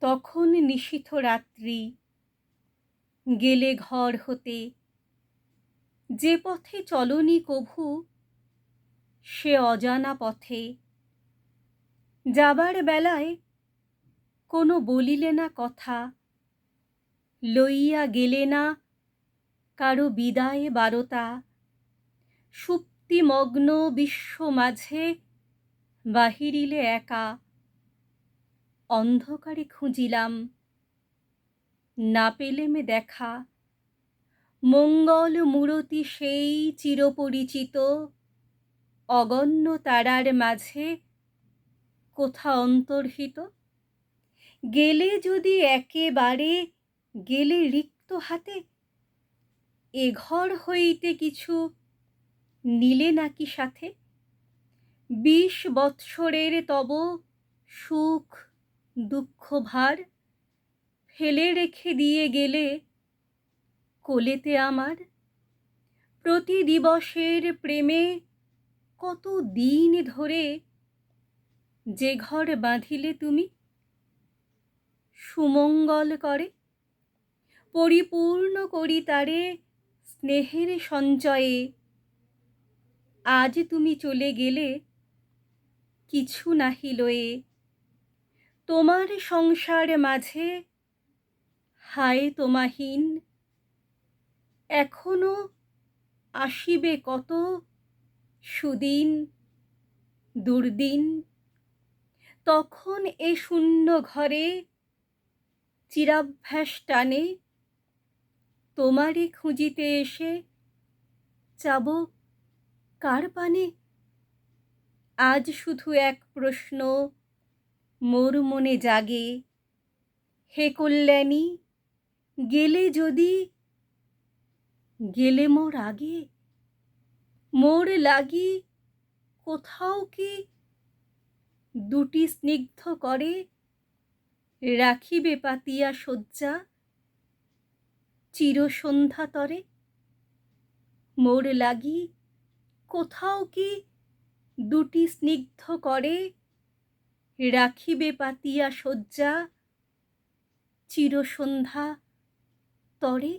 তখন নিশীথ রাত্রি গেলে ঘর হতে। যে পথে চলনি কভু, সে অজানা পথে। যাবার বেলায় কোনো বলিলে না কথা, লইয়া গেলে না কারও বিদায় বারতা। সুপ্তিমগ্ন বিশ্ব মাঝে বাহিরিলে একা। অন্ধকারে খুঁজিলাম। না পেলেম দেখা। মঙ্গল মূরতি সেই চিরপরিচিত। অগণ্য তারার মাঝে কোথা অন্তর্হিত? গেলে যদি একেবারে, গেলে রিক্ত হাতে? এ ঘর হইতে কিছু নিলে নাকি সাথে? বিশ বৎসরের তব সুখ দুঃখ ভার ফেলে রেখে দিয়ে গেলে কোলেতে আমার প্রতি দিবসের প্রেমে কত দিন ধরে যে ঘর বাঁধিলে তুমি? সুমঙ্গল করে, পরিপূর্ণ করি তারে স্নেহের সঞ্চয়ে। আজ তুমি চলে গেলে কিছু নাহি লয়ে। তোমার সংসার মাঝে, হায় তোমাহীন, এখনও আসিবে কত সুদিন, দুর্দিন? তখন এ শূন্য ঘরে চিরাভ্যাস টানে তোমারে খুঁজিতে এসে যাব কার পানে? আজ শুধু এক প্রশ্ন মোর মনে জাগে। হে কল্যাণী, গেলে যদি, গেলে মোর আগে। মোর লাগি কোথাও কি দুটি স্নিগ্ধ করে রাখিবে পাতিয়া শয্যা চিরসন্ধ্যা তরে? মোর লাগি কোথাও কি দুটি স্নিগ্ধ করে রাখিবে পাতিয়া শয্যা চিরসন্ধ্যা তরে